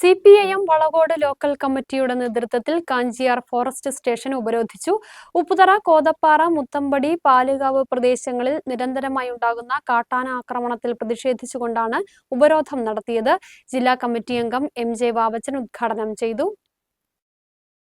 C P I M Valakode local കമ്മിറ്റിയുടെ നേതൃത്വത്തിൽ Kanchiyar forest station ഉപരോധിച്ചു. ഉപ്പുതറ കോതപ്പാറ മുത്തമ്പടി പാലുകാവ് പ്രദേശങ്ങളിൽ നിരന്തരമായി ഉണ്ടാകുന്ന കാട്ടാന ആക്രമണത്തിൽ പ്രതിഷേധിച്ചുകൊണ്ടാണ് ഉപരോധം നടത്തിയത്. ജില്ലാ കമ്മിറ്റി അംഗം എം ജെ വാവച്ചൻ ഉദ്ഘാടനം ചെയ്തു.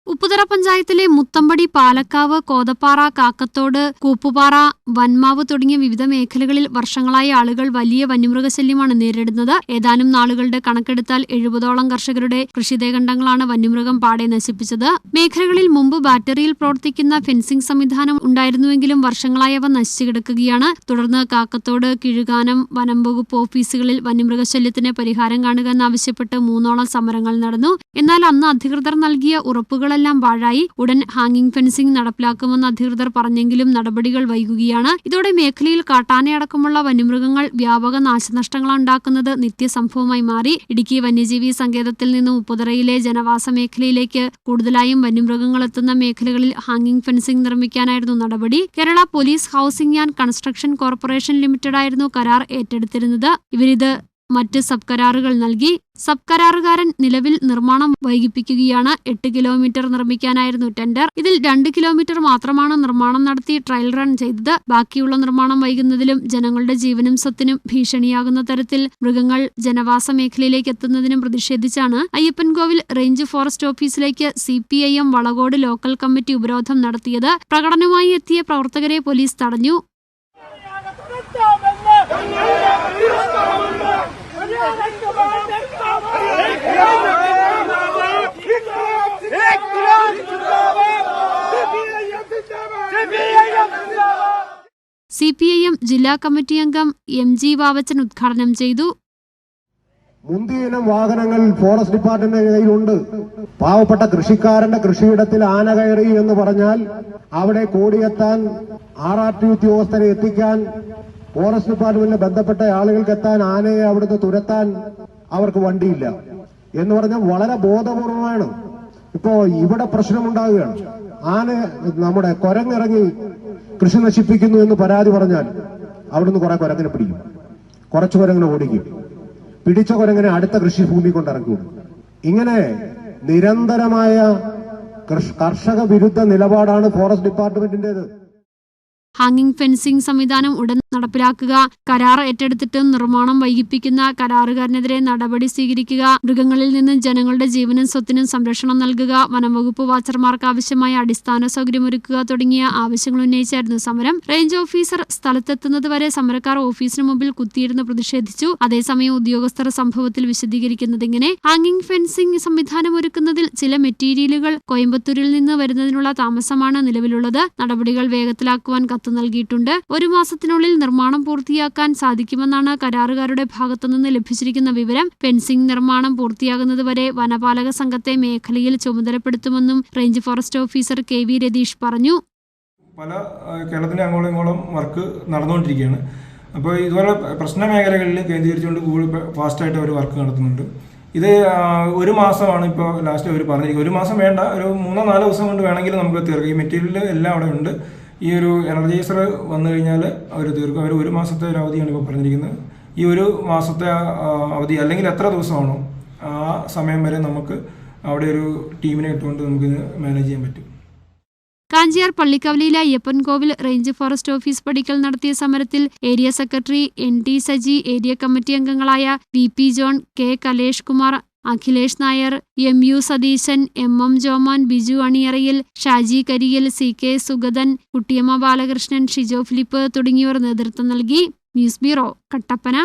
ഉപ്പുതറ പഞ്ചായത്തിലെ മുത്തമ്പടി പാലക്കാവ് കോതപ്പാറ കാക്കത്തോട് കൂപ്പുപാറ വന്മാവ് തുടങ്ങിയ വിവിധ മേഖലകളിൽ വർഷങ്ങളായി ആളുകൾ വലിയ വന്യമൃഗശല്യമാണ് നേരിടുന്നത്. ഏതാനും നാളുകളുടെ കണക്കെടുത്താൽ എഴുപതോളം കർഷകരുടെ കൃഷിദേഖണ്ഡങ്ങളാണ് വന്യമൃഗം പാടെ നശിപ്പിച്ചത്. മേഖലകളിൽ മുമ്പ് ബാറ്ററിയിൽ പ്രവർത്തിക്കുന്ന ഫെൻസിംഗ് സംവിധാനം ഉണ്ടായിരുന്നുവെങ്കിലും വർഷങ്ങളായി അവ നശിച്ചു കിടക്കുകയാണ്. തുടർന്ന് കാക്കത്തോട് കിഴുകാനം വനം വകുപ്പ് ഓഫീസുകളിൽ വന്യമൃഗശല്യത്തിന് പരിഹാരം കാണുക എന്നാവശ്യപ്പെട്ട് മൂന്നോളം സമരങ്ങൾ നടന്നു. എന്നാൽ അന്ന് അധികൃതർ നൽകിയ ഉറപ്പുകൾ നടപടികളെല്ലാം വാഴായി ഉടൻ ഹാങ്ങിംഗ് ഫെൻസിംഗ് നടപ്പിലാക്കുമെന്ന് അധികൃതർ പറഞ്ഞെങ്കിലും നടപടികൾ വൈകുകയാണ്. ഇതോടെ മേഖലയിൽ കാട്ടാനയടക്കമുള്ള വന്യമൃഗങ്ങൾ വ്യാപക നാശനഷ്ടങ്ങൾ ഉണ്ടാക്കുന്നത്. നിത്യസംഭവമായി മാറി. ഇടുക്കി വന്യജീവി സങ്കേതത്തിൽ നിന്ന് ഉപ്പുതറയിലെ ജനവാസ മേഖലയിലേക്ക് കൂടുതലായും വന്യമൃഗങ്ങൾ എത്തുന്ന മേഖലകളിൽ ഹാങ്ങിംഗ് ഫെൻസിംഗ് നിർമ്മിക്കാനായിരുന്നു നടപടി. Kerala police housing and construction corporation limited ആയിരുന്നു കരാർ ഏറ്റെടുത്തിരുന്നത്. ഇവരിത് മറ്റ് സബ് കരാറുകൾ നൽകി സബ് കരാറുകാരൻ നിലവിൽ നിർമ്മാണം വൈകിപ്പിക്കുകയാണ്. എട്ട് കിലോമീറ്റർ നിർമ്മിക്കാനായിരുന്നു ടെൻഡർ. ഇതിൽ രണ്ട് കിലോമീറ്റർ മാത്രമാണ് നിർമ്മാണം നടത്തി ട്രയൽ റൺ ചെയ്തത്. ബാക്കിയുള്ള നിർമ്മാണം വൈകുന്നതിലും ജനങ്ങളുടെ ജീവനും സ്വത്തിനും ഭീഷണിയാകുന്ന തരത്തിൽ മൃഗങ്ങൾ ജനവാസ മേഖലയിലേക്ക് എത്തുന്നതിനും പ്രതിഷേധിച്ചാണ്. അയ്യപ്പൻകോവിൽ റേഞ്ച് ഫോറസ്റ്റ് ഓഫീസിലേക്ക് C P I M Valakode local committee ഉപരോധം നടത്തിയത്. പ്രകടനവുമായി എത്തിയ പ്രവർത്തകരെ പോലീസ് തടഞ്ഞു. സി പി ഐ എം ജില്ലാ കമ്മിറ്റി അംഗം എം ജി വാവച്ചൻ ഉദ്ഘാടനം ചെയ്തു. മുന്തിയിനം വാഹനങ്ങൾ ഫോറസ്റ്റ് ഡിപ്പാർട്ട്മെന്റിന്റെ കയ്യിലുണ്ട്. പാവപ്പെട്ട കൃഷിക്കാരന്റെ കൃഷിയിടത്തിൽ ആന കയറി എന്ന് പറഞ്ഞാൽ അവിടെ കോടിയെത്താൻ ആർ ആർ ടി ഉദ്യോഗസ്ഥരെ എത്തിക്കാൻ ഫോറസ്റ്റ് ഡിപ്പാർട്ട്മെന്റിന് ബന്ധപ്പെട്ട ആളുകൾക്ക് എത്താൻ ആനയെ അവിടുന്ന് തുരത്താൻ അവർക്ക് വണ്ടിയില്ല. എന്ന് പറഞ്ഞാൽ വളരെ ബോധപൂർവമാണ്. ഇപ്പോ ഇവിടെ പ്രശ്നമുണ്ടാകുകയാണ് ആന നമ്മുടെ കൊരങ്ങിറങ്ങി കൃഷി നശിപ്പിക്കുന്നു എന്ന് പരാതി പറഞ്ഞാൽ അവിടുന്ന് കുറെ കുരങ്ങിനെ പിടിക്കും. കുറച്ച് കുരങ്ങിനെ ഓടിക്കും. പിടിച്ച കുരങ്ങിനെ അടുത്ത കൃഷിഭൂമി കൊണ്ടിറക്കും ഇങ്ങനെ നിരന്തരമായ കർഷക വിരുദ്ധ നിലപാടാണ് ഫോറസ്റ്റ് ഡിപ്പാർട്ട്മെന്റിന്റേത്. ഹാങ്ങിംഗ് ഫെൻസിംഗ് സംവിധാനം ഉടൻ നടപ്പിലാക്കുക. കരാർ ഏറ്റെടുത്തിട്ടും നിർമ്മാണം വൈകിപ്പിക്കുന്ന കരാറുകാരനെതിരെ നടപടി സ്വീകരിക്കുക. മൃഗങ്ങളിൽ നിന്ന് ജനങ്ങളുടെ ജീവനും സ്വത്തിനും സംരക്ഷണം നൽകുക. വനംവകുപ്പ് വാച്ചർമാർക്ക് ആവശ്യമായ അടിസ്ഥാന സൗകര്യമൊരുക്കുക തുടങ്ങിയ ആവശ്യങ്ങൾ ഉന്നയിച്ചായിരുന്നു സമരം. റേഞ്ച് ഓഫീസർ സ്ഥലത്തെത്തുന്നതുവരെ സമരക്കാർ ഓഫീസിന് മുമ്പിൽ കുത്തിയിരുന്ന് പ്രതിഷേധിച്ചു. അതേസമയം ഉദ്യോഗസ്ഥർ സംഭവത്തിൽ വിശദീകരിക്കുന്നത് ഇങ്ങനെ ഹാങ്ങിംഗ് ഫെൻസിംഗ് സംവിധാനം ഒരുക്കുന്നതിൽ ചില മെറ്റീരിയലുകൾ കോയമ്പത്തൂരിൽ നിന്ന് വരുന്നതിനുള്ള താമസമാണ് നിലവിലുള്ളത്. നടപടികൾ വേഗത്തിലാക്കുവാൻ നൽകിയിട്ടുണ്ട്. ഒരു മാസത്തിനുള്ളിൽ നിർമ്മാണം പൂർത്തിയാക്കാൻ സാധിക്കുമെന്നാണ് കരാറുകാരുടെ ഭാഗത്തുനിന്ന് ലഭിച്ചിരിക്കുന്ന വിവരം. ഫെൻസിംഗ് നിർമ്മാണം പൂർത്തിയാകുന്നതുവരെ വനപാലക സംഘത്തെ മേഖലയിൽ ചുമതലപ്പെടുത്തുമെന്നും range forest officer K V Ratheesh പറഞ്ഞു. പല കേരളത്തിലെ അങ്ങോളം ഇങ്ങോളം വർക്ക് നടന്നുകൊണ്ടിരിക്കുകയാണ്. അപ്പോൾ ഇതുപോലെ പ്രശ്ന മേഖലകളിൽ കേന്ദ്രീകരിച്ചുകൊണ്ട് കൂടുതൽ ഫാസ്റ്റായിട്ട് അവർ വർക്ക് നടത്തുന്നുണ്ട്. ഇത് ഒരു മാസമാണ് ഇപ്പോൾ ലാസ്റ്റ് അവർ പറഞ്ഞിരിക്കുന്നത്. ഒരു മാസം വേണ്ട ഒരു മൂന്നോ നാലോ ദിവസം കൊണ്ട് വേണമെങ്കിൽ നമുക്ക് തീർക്കാം. ഈ മെറ്റീരിയൽ എല്ലാം അവിടെ ഉണ്ട്. ഈ ഒരു എനർജൈസർ വന്നു കഴിഞ്ഞാൽ അവർ തീർക്കും. അവർ ഒരു മാസത്തെ ഒരു അവധിയാണ് ഇപ്പോൾ പറഞ്ഞിരിക്കുന്നത്. ഈ ഒരു മാസത്തെ അവധി അല്ലെങ്കിൽ എത്ര ദിവസമാണോ ആ സമയം വരെ നമുക്ക് അവിടെ ഒരു ടീമിനെ ഇട്ടുകൊണ്ട് നമുക്ക് മാനേജ് ചെയ്യാൻ പറ്റും. കാഞ്ചിയാർ പള്ളിക്കവലിയിലെ അയ്യപ്പൻകോവിൽ റേഞ്ച് ഫോറസ്റ്റ് ഓഫീസ് പടിക്കൽ നടത്തിയ സമരത്തിൽ area secretary N T Saji area committee അംഗങ്ങളായ V P John K Kalesh Kumar Akhilesh Nair M U Satheesan M M Joman Biju Aniyarayil Shaji Kariyil C K Suguthan Kuttiyamma Balakrishnan Shijo Philip തുടങ്ങിയവർ നേതൃത്വം നൽകി news bureau Kattappana.